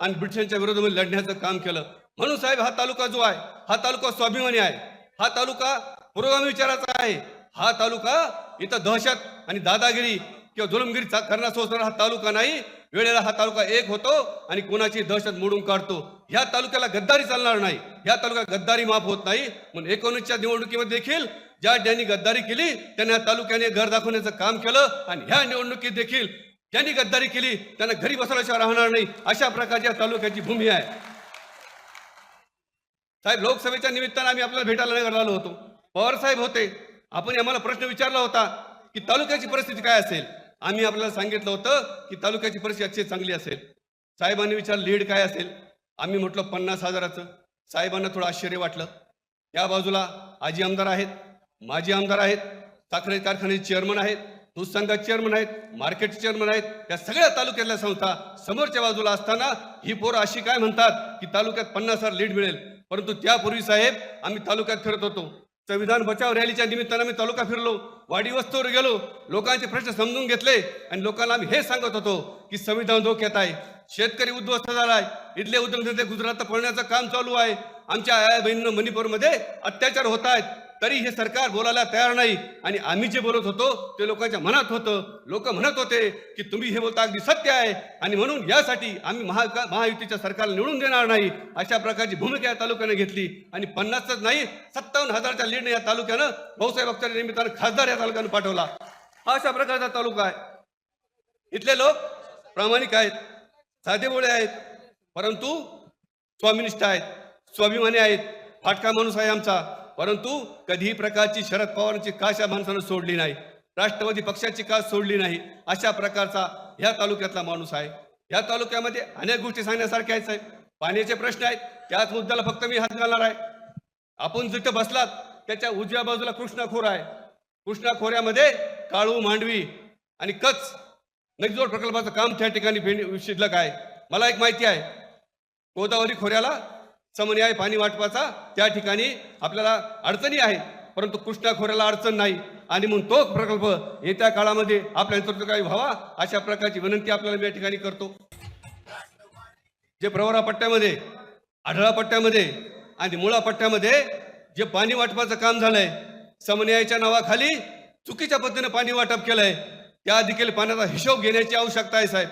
आणि ब्रिटिशांच्या विरोधामध्ये लढण्याचं काम केलं. म्हणून साहेब हा तालुका जो आहे हा तालुका स्वाभिमानी आहे. हा तालुका पुरोगामी विचाराचा आहे. हा तालुका इथं दहशत आणि दादागिरी किंवा जुलमगिरी चा- हा तालुका नाही. वेळेला हा तालुका एक होतो आणि कोणाची दहशत मोडून काढतो. ह्या तालुक्याला गद्दारी चालणार नाही. ह्या तालुक्यात गद्दारी माफ होत नाही. म्हणून एकोणीसच्या निवडणुकीमध्ये देखील ज्या ज्यांनी गद्दारी केली त्यांनी या तालुक्याने घर दाखवण्याचं काम केलं आणि ह्या निवडणुकीत देखील ज्यांनी गद्दारी केली त्यांना घरी बसवल्याशिवाय राहणार नाही. अशा प्रकारच्या तालुक्याची भूमी आहे. साहेब लोकसभेच्या निमित्तानं आम्ही आपल्याला भेटायला नगर आलो होतो. पवार साहेब होते. आपण आम्हाला प्रश्न विचारला होता की तालुक्याची परिस्थिती काय असेल? आम्ही आपल्याला सांगितलं होतं की तालुक्याची परिस्थिती अतिशय चांगली असेल. साहेबांनी विचार लीड काय असेल? आम्ही म्हटलं पन्नास हजाराचं. साहेबांना थोडं आश्चर्य वाटलं. या बाजूला आजी आमदार आहेत माजी आमदार आहेत साखरे कारखान्याचे चेअरमन आहेत दूध संघात चेअरमन आहेत मार्केट चेअरमन आहेत या सगळ्या तालुक्यातल्या संस्था समोरच्या बाजूला असताना ही पोरं अशी काय म्हणतात की तालुक्यात पन्नास हजार लीड मिळेल. परंतु त्यापूर्वी साहेब आम्ही तालुक्यात फिरत होतो. संविधान बचाव रॅलीच्या निमित्तानं आम्ही तालुका फिरलो. वाडी वस्तूवर गेलो. लोकांचे प्रश्न समजून घेतले आणि लोकांना आम्ही हे सांगत होतो की संविधान धोक्यात आहे. शेतकरी उद्ध्वस्त झाला आहे इथले उद्योगधंदे गुजरात पळण्याचं काम चालू आहे. आमच्या आया बहिणीनं मणिपूरमध्ये अत्याचार होत आहेत. तरी हे सरकार बोलायला तयार नाही. आणि आम्ही जे बोलत होतो ते लोकांच्या मनात होतं. लोक म्हणत होते की तुम्ही हे बोलता अगदी सत्य आहे. आणि म्हणून यासाठी आम्ही महा महायुतीच्या सरकारला निवडून देणार नाही अशा प्रकारची भूमिका या तालुक्याने घेतली. आणि पन्नासच नाही सत्तावन्न हजारच्या लीडने या तालुक्यानं भाऊसाहेब अख्तरच्या निमित्तानं खासदार या तालुक्यानं पाठवला. अशा प्रकारचा तालुका आहे. इथले लोक प्रामाणिक आहेत साधेबोळे आहेत परंतु स्वामिनिष्ठ आहेत स्वाभिमानी आहेत. फाटका माणूस आहे आमचा. परंतु कधीही प्रकारची शरद पवारांची काशा माणसानं सोडली नाही राष्ट्रवादी पक्षाची कास सोडली नाही अशा प्रकारचा ह्या तालुक्यातला माणूस आहे. या तालुक्यामध्ये अनेक गोष्टी सांगण्यासारख्या आहेत साहेब. पाण्याचे प्रश्न आहेत त्याच मुद्द्याला फक्त मी हात घालणार आहे. आपण जिथं बसलात त्याच्या उजव्या बाजूला कृष्णा खोर आहे. कृष्णा खोऱ्यामध्ये काळू मांडवी आणि कच नदीजोड प्रकल्पाचं काम त्या ठिकाणी शिल्लक आहे. मला एक माहिती आहे गोदावरी खोऱ्याला समन्याय पाणी वाटपाचा त्या ठिकाणी आपल्याला अडचणी आहेत. परंतु कृष्णा खोऱ्याला अडचण नाही. आणि म्हणून तो प्रकल्प येत्या काळामध्ये आपल्या नेतृत्वकाळी व्हावा अशा प्रकारची विनंती आपल्याला मी या ठिकाणी करतो. जे प्रवरा पट्ट्यामध्ये आढळा पट्ट्यामध्ये आणि मुळा पट्ट्यामध्ये जे पाणी वाटपाचं काम झालंय समन्यायाच्या नावाखाली चुकीच्या पद्धतीने पाणी वाटप केलंय त्या देखील पाण्याचा हिशोब घेण्याची आवश्यकता आहे साहेब.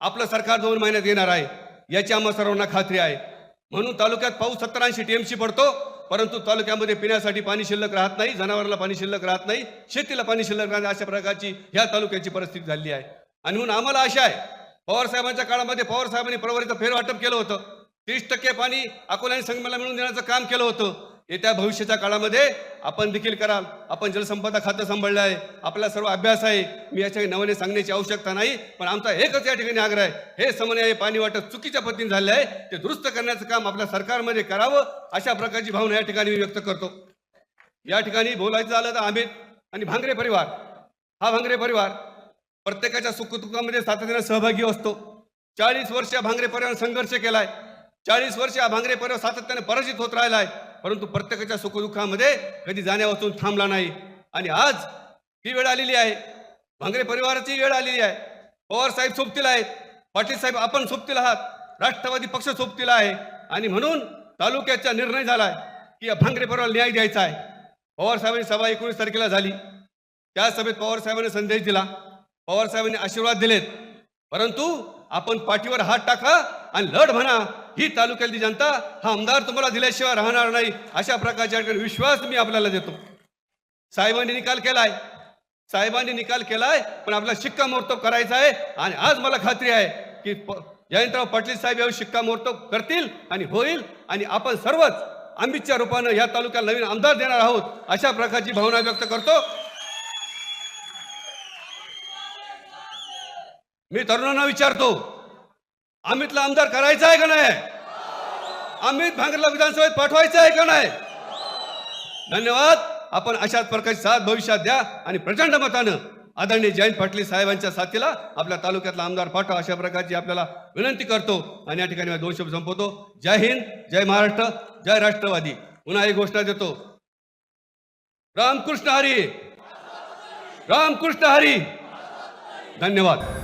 आपलं सरकार दोन महिन्यात येणार आहे. याची आम्हा सर्वांना खात्री आहे. म्हणून तालुक्यात पाऊस सत्तर ऐंशी टीएमसी पडतो परंतु तालुक्यामध्ये पिण्यासाठी पाणी शिल्लक राहत नाही जनावरांना पाणी शिल्लक राहत नाही शेतीला पाणी शिल्लक राहत नाही अशा प्रकारची ह्या तालुक्याची परिस्थिती झाली आहे. आणि म्हणून आम्हाला आशा आहे पवार साहेबांच्या काळामध्ये पवार साहेबांनी प्रवरीचं फेरवाटप केलं होतं. तीस टक्के पाणी अकोला आणि संगमेला मिळून देण्याचं काम केलं होतं. येत्या भविष्याच्या काळामध्ये आपण देखील कराल. आपण जलसंपदा खातं सांभाळलं आहे आपला सर्व अभ्यास आहे. मी याच्या नवने सांगण्याची आवश्यकता नाही पण आमचा एकच या ठिकाणी आग्रह आहे. हे समन्वय पाणी वाटप चुकीच्या पद्धतीने झाले आहे. ते दुरुस्त करण्याचं काम आपल्या सरकारमध्ये करावं अशा प्रकारची भावना या ठिकाणी मी व्यक्त करतो. या ठिकाणी बोलायचं झालं तर आम्ही आणि भांगरे परिवार. हा भांगरे परिवार प्रत्येकाच्या सुखदुःखामध्ये सातत्याने सहभागी असतो. चाळीस वर्ष या भांगरे परिवाराने संघर्ष केलाय. चाळीस वर्ष हा भांगरे परिवार सातत्याने पराजित होत राहिला आहे परंतु प्रत्येकाच्या सुखदुःखामध्ये कधी जाण्यापासून थांबला नाही. आणि आज ही वेळ आलेली आहे. भांगरे परिवाराची वेळ आलेली आहे. पवार साहेब सोबतील आहेत. पाटील साहेब आपण सोबतील आहात. राष्ट्रवादी पक्ष सोबतीला आहे. आणि म्हणून तालुक्याचा निर्णय झालाय की या भांगरे परिवाराला न्याय द्यायचा आहे. पवार साहेबांची सभा एकोणीस तारखेला झाली. त्या सभेत पवार साहेबांनी संदेश दिला. पवार साहेबांनी आशीर्वाद दिलेत. परंतु आपण पाठीवर हात टाका आणि लढ म्हणा. ही तालुक्यातली जनता. हा आमदार तुम्हाला दिल्याशिवाय राहणार नाही. अशा प्रकारच्या विश्वास मी आपल्याला देतो. साहेबांनी निकाल केलाय. साहेबांनी निकाल केलाय पण आपला शिक्कामोर्तब करायचा आहे. आणि आज मला खात्री आहे की जयंतराव पाटील साहेब यावेळी शिक्कामोर्तब करतील आणि होईल. आणि आपण सर्वच अमितच्या रूपानं या तालुक्याला नवीन आमदार देणार आहोत अशा प्रकारची भावना व्यक्त करतो. मी तरुणांना विचारतो अमितला आमदार करायचा आहे का नाही? अमित भांगरला विधानसभेत पाठवायचं आहे का नाही? धन्यवाद. आपण अशाच प्रकारची साथ भविष्यात द्या आणि प्रचंड मतानं आदरणीय जयंत पाटील साहेबांच्या साथीला आपल्या तालुक्यातला आमदार पाठवा अशा प्रकारची आपल्याला विनंती करतो. आणि या ठिकाणी दोन शब्द संपवतो. जय हिंद जय महाराष्ट्र जय राष्ट्रवादी. पुन्हा एक घोषणा देतो. रामकृष्ण हरी. रामकृष्ण हरी. धन्यवाद.